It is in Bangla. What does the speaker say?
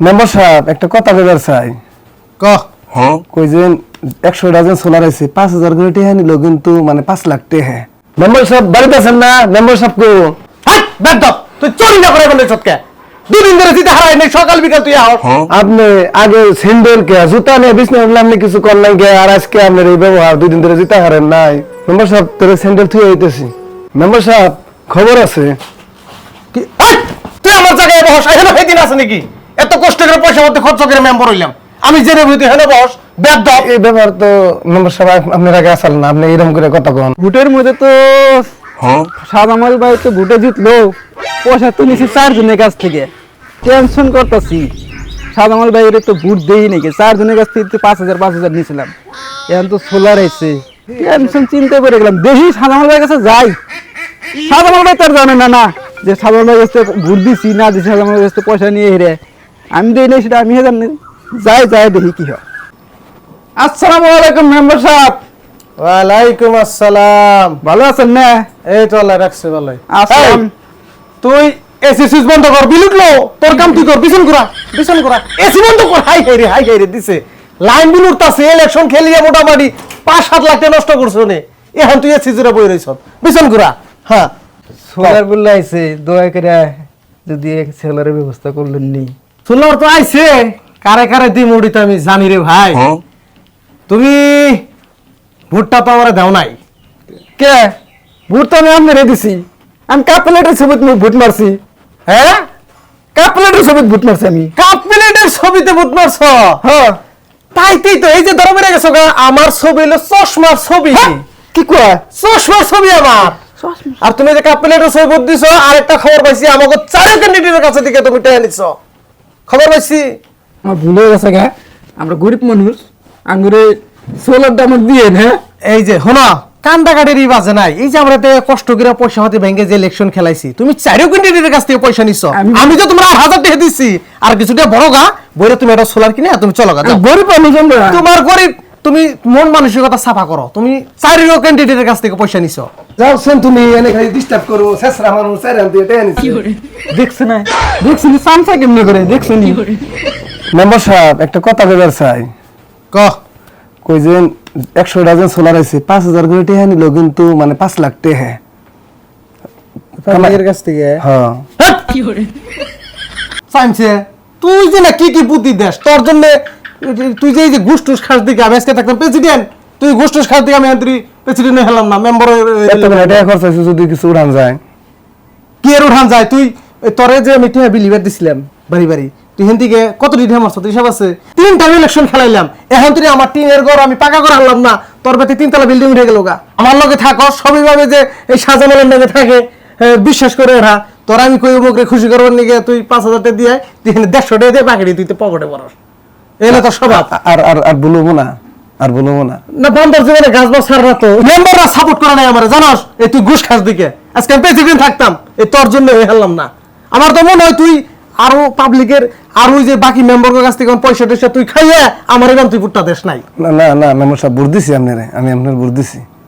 মেম্বার সাহেব একটা কথা কইবার চাই। ক? কই যে একশো ডাজন সোলার আছে পাঁচ হাজার করে টেহা নিল কিন্তু মানে পাঁচ লাখ টেহা। মেম্বার সাহেব বাড়িতে আছেন না? মেম্বার সাহেব কো বেদ তুই চুরি না করে বলে সৎকে দুদিন ধরে জিতে হারাই নাই সকাল বিকাল তুই আহ আপনি আগে স্যান্ডেল কে জুতা নিয়ে বিছনা উঠলে আপনি কিছু কর নাই গে আর আজকে আপনার এই ব্যবহার দুই দিন ধরে জুতা হারেন নাই। মেম্বার সাহেব তোর স্যান্ডেল থুয়ে হইতেছি মেম্বার সাহেব খবর আছে? কি! তুই আমার জায়গায় বস এখানে আছে নাকি এত কষ্ট করে পয়সা মধ্যে খরচ করে মেম্বার হইলাম। আমি জেনে বুঝি তুই হেনে বস বেদ এই ব্যাপার তো মেম্বার সাহেব আপনার আগে আসল না আপনি এরকম করে কথা কন ভোটের মধ্যে তো সাদামাল ভাই তো ভোটে জিতলো পয়সা তো নিছি চারজনের কাছ থেকে। টেনশন করতেছি। সাদামাল ভাইয়ের তো ভোট দেই নাকি চারজনের কাছ থেকে পাঁচ হাজার পাঁচ হাজার নিয়েছিলাম এখন তো সোলার আইছে টেনশন চিন্তা করে গেলাম দেখি সাদামাল ভাইয়ের কাছে যাই। সাদামাল ভাই তার জানে না না যে সাদামাল ভাইয়ের কাছে ভোট দিছি না দিছি সাদামাল ভাইয়ের কাছে পয়সা নিয়ে হেরে। আমি দেই নাই সেটা আমি জানি। যাই যাই দেখি কি হয়। আসসালামু আলাইকুম মেম্বার সাহেব। ওয়ালাইকুম আসসালাম। ভালো আছেন না? এই তো আল্লাহ রাখছে ভালোই। আসসালাম। তুই এসি সুইচ বন্ধ কর বিল উঠল তোর কাম তুই কর বিছন করা বিছন করা এসি বন্ধ কর। হাই হাই রে হাই হাই রে দিছে। লাইন বিল উঠতাছে ইলেকশন খেলিয়ে মোটামুটি পাঁচ সাত লাখ টাকা নষ্ট করছ নে এখন তুই এসি জুড়ে বই রইছ বিছন করা হ্যাঁ। সোলার বললে আইছে দয়া করে যদি সোলারের ব্যবস্থা করলেন নি। সোলার তো আইছে। কারে কারে দি মুড়ি তো আমি জানি রে ভাই। তুমি ভুট্টা তো আমার দেও নাই। কে? ভোট তো আমি আপনারে দিছি। আমি কাপ প্লেটের ছবি তুমি ভোট মারছি? হ্যাঁ? কাপ প্লেটের ছবি ভোট মারছি আমি? কাপ প্লেটের ছবিতে ভোট মারছ? হ্যাঁ। তাইতেই তো এই যে ধরো বেড়ে গেছো গা, আমার ছবি হলো চশমার ছবি। কি কয়? চশমার ছবি আমার। আর তুমি যে কাপ প্লেটের ছবি ভোট দিছো আরেকটা খবর পাইছি আমাকে চারো ক্যান্ডিডেটের কাছে থেকে তুমি টেনে নিচ্ছ খবর পাইছি। আমার ভুল হয়ে গেছে গা। আমরা গরিব মানুষ আঙ্গুরে সোলার দাম দিয়ে হ্যাঁ এই যে হোনা কান্দা ই বাজে নাই। এই যে আমরা কষ্ট করে পয়সা হাতে ব্যাংকে যে ইলেকশন খেলাইছি তুমি চারিও ক্যান্ডিডেটের কাছ থেকে পয়সা নিছো। আমি- তো তোমার আট হাজার টাকা দিছি আর কিছুটা বড় গা বইরে তুমি একটা সোলার কিনে তুমি চলো গা। গরিব মানুষ তোমার গরিব তুমি মন মানসিকতা সাফা করো। তুমি চারিও ক্যান্ডিডেটের কাছ থেকে পয়সা নিছো। যাও শুন তুমি এনে খালি ডিস্টার্ব করো শেষরা মানুষ চাইরাম দিয়ে টেহা নিছি। দেখছে না। দেখছি নি সামসা কেমনে করে? দেখছ নি। মেম্বার সাহেব একটা কথা কইবার চাই। ক? কই যে একশো ডাজন সোলার আছে পাঁচ হাজার করে টেহা নিল কিন্তু মানে পাঁচ লাখ টেহা। ফ্যামিলির কাছ থেকে? হ্যাঁ। সাইমছে তুই যে না কি কি বুদ্ধি দেশ তোর জন্য তুই যে এই যে ঘুষটুস খাস দিকে আমি আজকে থাকতাম প্রেসিডেন্ট তুই ঘুষটুস খাস দিকে আমি আন্তরি প্রেসিডেন্ট হলাম না মেম্বার এত টেহা খরচ হয়েছে যদি কিছু উড়ান যায়। কি এর উঠান যায়? তুই তোরে যে আমি টিয়া বিলিভার দিছিলাম বাড়ি বাড়ি তুই হেন থেকে কত রিটার্ন মারছ তুই হিসাব আছে? তিনটা ইলেকশন খেলাইলাম। এখন তুই আমার টিনের ঘর আমি পাকা করে আনলাম না তোর বেতে তিনতলা বিল্ডিং উঠে গেল গা। আমার লগে থাকো সবই ভাবে যে এই সাজামালের নামে থাকে বিশ্বাস করে এরা তোর আমি কই মুখে খুশি করবার নিগে তুই পাঁচ হাজার টাকা দিয়ে তুই এখানে দেড়শো টাকা দিয়ে বাকি তুই তো পকেটে পড়াস এলে তো আর আর আর বলব না আর বলব না। না বান্দর জীবনে গাছ বাস ছাড়া তো মেম্বাররা সাপোর্ট করে নাই আমার জানোস? এই তুই ঘুষ খাস দিকে। আজকে আমি প্রেসিডেন্ট থাকতাম এই তোর জন্য হয়ে হেললাম না। আমার তো মনে হয় তুই আরও পাবলিকের আর ওই যে বাকি মেম্বারের কাছ থেকে পয়সা টয়সা তুই খাইয়া আমার এরকম তুই পুট্টা দেশ নাই। না না না মেম্বার সব বুঝ দিছি আপনারে আমি আপনার বুঝ দিছি।